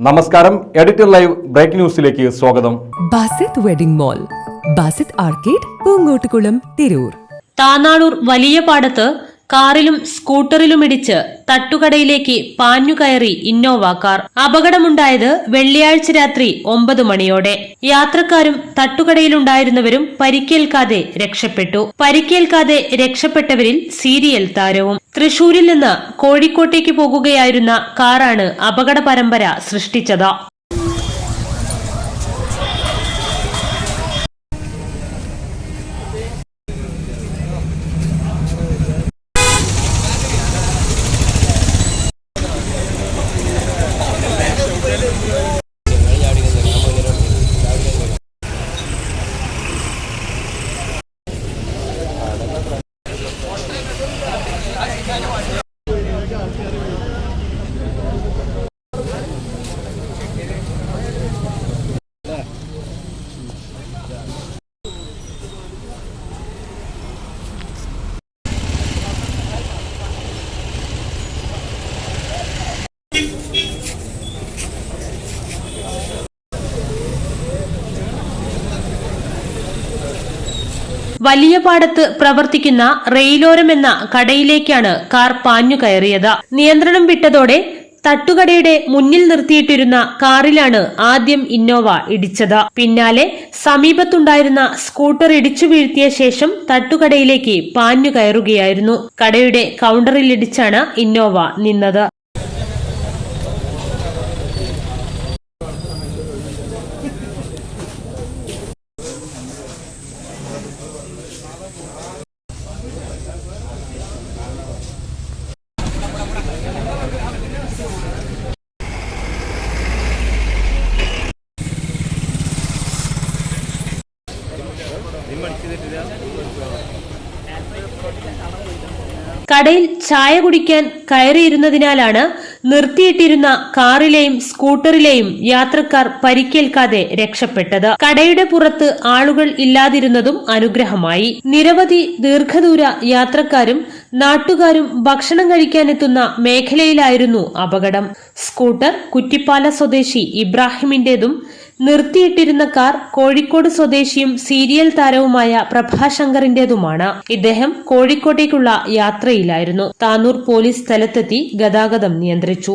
നമസ്കാരം. Editor live break ന്യൂസിലേക്ക് സ്വാഗതം. Basith wedding mall. Basith arcade Poongottukulam Tirur. Tanalur വലിയ പാടത്ത് കാറിലും സ്കൂട്ടറിലും ഇടിച്ച് തട്ടുകടയിലേക്ക് പാഞ്ഞുകയറി ഇന്നോവ കാർ. അപകടമുണ്ടായത് വെള്ളിയാഴ്ച രാത്രി ഒമ്പത് മണിയോടെ. യാത്രക്കാരും തട്ടുകടയിലുണ്ടായിരുന്നവരും പരിക്കേൽക്കാതെ രക്ഷപ്പെട്ടു. പരിക്കേൽക്കാതെ രക്ഷപ്പെട്ടവരിൽ സീരിയൽ താരവും. തൃശൂരിൽ നിന്ന് കോഴിക്കോട്ടേക്ക് പോകുകയായിരുന്ന കാറാണ് അപകട പരമ്പര സൃഷ്ടിച്ചത്. വലിയ പാടത്ത് പ്രവർത്തിക്കുന്ന റെയിലോരം എന്ന കടയിലേക്കാണ് കാർ പാഞ്ഞു കയറിയത്. നിയന്ത്രണം വിട്ടതോടെ തട്ടുകടയുടെ മുന്നിൽ നിർത്തിയിട്ടിരുന്ന കാറിലാണ് ആദ്യം ഇന്നോവ ഇടിച്ചത്. പിന്നാലെ സമീപത്തുണ്ടായിരുന്ന സ്കൂട്ടർ ഇടിച്ചു വീഴ്ത്തിയ ശേഷം തട്ടുകടയിലേക്ക് പാഞ്ഞു കയറുകയായിരുന്നു. കടയുടെ കൗണ്ടറിൽ ഇടിച്ചാണ് ഇന്നോവ നിന്നത്. കടയിൽ ചായ കുടിക്കാൻ കയറിയിരുന്നതിനാലാണ് നിർത്തിയിട്ടിരുന്ന കാറിലെയും സ്കൂട്ടറിലെയും യാത്രക്കാർ പരിക്കേൽക്കാതെ രക്ഷപ്പെട്ടത്. കടയുടെ പുറത്ത് ആളുകൾ ഇല്ലാതിരുന്നതും അനുഗ്രഹമായി. നിരവധി ദീർഘദൂര യാത്രക്കാരും നാട്ടുകാരും ഭക്ഷണം കഴിക്കാനെത്തുന്ന മേഖലയിലായിരുന്നു അപകടം. സ്കൂട്ടർ കുറ്റിപ്പാല സ്വദേശി ഇബ്രാഹിമിന്റേതും നിർത്തിയിട്ടിരുന്ന കാർ കോഴിക്കോട് സ്വദേശിയും സീരിയൽ താരവുമായ പ്രഭാശങ്കറിന്റേതുമാണ്. ഇദ്ദേഹം കോഴിക്കോട്ടേക്കുള്ള യാത്രയിലായിരുന്നു. താനൂർ പോലീസ് സ്ഥലത്തെത്തി ഗതാഗതം നിയന്ത്രിച്ചു.